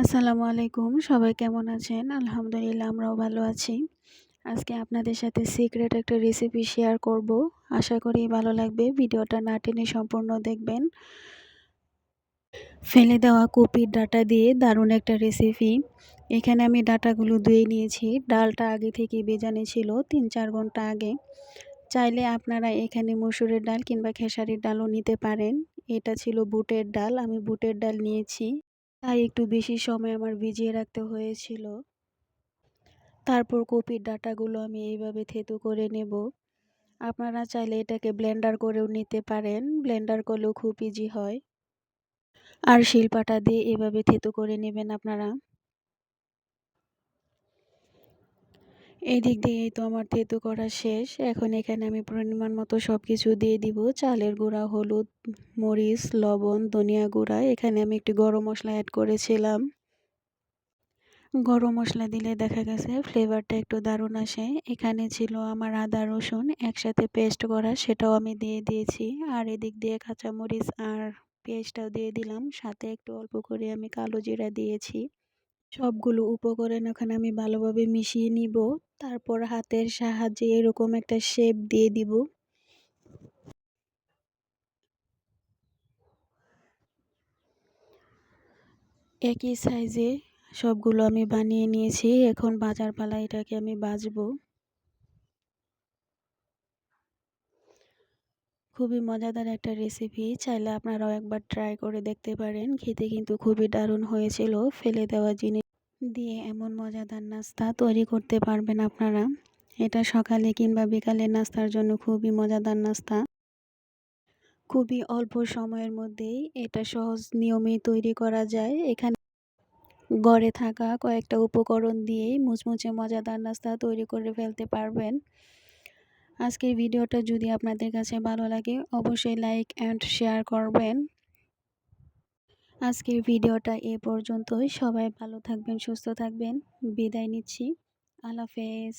আসসালামু আলাইকুম। সবাই কেমন আছেন? আলহামদুলিল্লাহ, আমরাও ভালো আছি। আজকে আপনাদের সাথে সিক্রেট একটা রেসিপি শেয়ার করব। আশা করি ভালো লাগবে। ভিডিওটা না টেনে সম্পূর্ণ দেখবেন। ফেলে দেওয়া কপির ডাটা দিয়ে দারুণ একটা রেসিপি। এখানে আমি ডাটাগুলো ধুয়ে নিয়েছি। ডালটা আগে থেকে বেজানে ছিল তিন চার ঘণ্টা আগে। চাইলে আপনারা এখানে মসুরের ডাল কিংবা খেসারির ডালও নিতে পারেন। এটা ছিল বুটের ডাল। আমি বুটের ডাল নিয়েছি। তাই একটু বেশি সময় আমার ভিজিয়ে রাখতে হয়েছিল। তারপর কপির ডাটাগুলো আমি এইভাবে থেতু করে নেব। আপনারা চাইলে এটাকে ব্লেন্ডার করেও নিতে পারেন। ব্লেন্ডার করলেও খুব ইজি হয়। আর শিলপাটা দিয়ে এভাবে থেতু করে নেবেন আপনারা। এই দিক দিয়ে তো আমার থেতু করা শেষ। এখন এখানে আমি পরিমাণ মতো সব কিছু দিয়ে দিব। চালের গুঁড়া, হলুদ, মরিচ, লবণ, ধনিয়া গুঁড়া। এখানে আমি একটি গরম মশলা অ্যাড করেছিলাম। গরম মশলা দিলে দেখা গেছে ফ্লেভারটা একটু দারুণ আসে। এখানে ছিল আমার আদা, রসুন একসাথে পেস্ট করা, সেটাও আমি দিয়ে দিয়েছি। আর এদিক দিয়ে কাঁচামরিচ আর পেস্টটাও দিয়ে দিলাম। সাথে একটু অল্প করে আমি কালো জিরা দিয়েছি। সবগুলো উপকরণ ওখানে আমি ভালোভাবে মিশিয়ে নিব। তারপর হাতের সাহায্যে এরকম একটা শেপ দিয়ে দিব। একই সাইজে সবগুলো আমি বানিয়ে নিয়েছি। এখন বাজার পালা এটাকে আমি বাজবো। খুবই মজাদার একটা রেসিপি চাইলে আপনারাও একবার ট্রাই করে দেখতে পারেন। খেতে কিন্তু খুবই দারুণ হয়েছিল। ফেলে দেওয়া জিনিস দিয়ে এমন মজাদার নাস্তা তৈরি করতে পারবেন আপনারা। এটা সকালে কিংবা বিকালে নাস্তার জন্য খুবই মজাদার নাস্তা। খুবই অল্প সময়ের মধ্যেই এটা সহজ নিয়মেই তৈরি করা যায়। এখানে গড়ে থাকা কয়েকটা উপকরণ দিয়েই মুচমুচে মজাদার নাস্তা তৈরি করে ফেলতে পারবেন। আজকের ভিডিওটা যদি আপনাদের কাছে ভালো লাগে, অবশ্যই লাইক অ্যান্ড শেয়ার করবেন। আজকের ভিডিওটা এ পর্যন্তই। সবাই ভালো থাকবেন সুস্থ থাকবেন। বিদায় নিচ্ছি। আল্লাহ হাফেজ।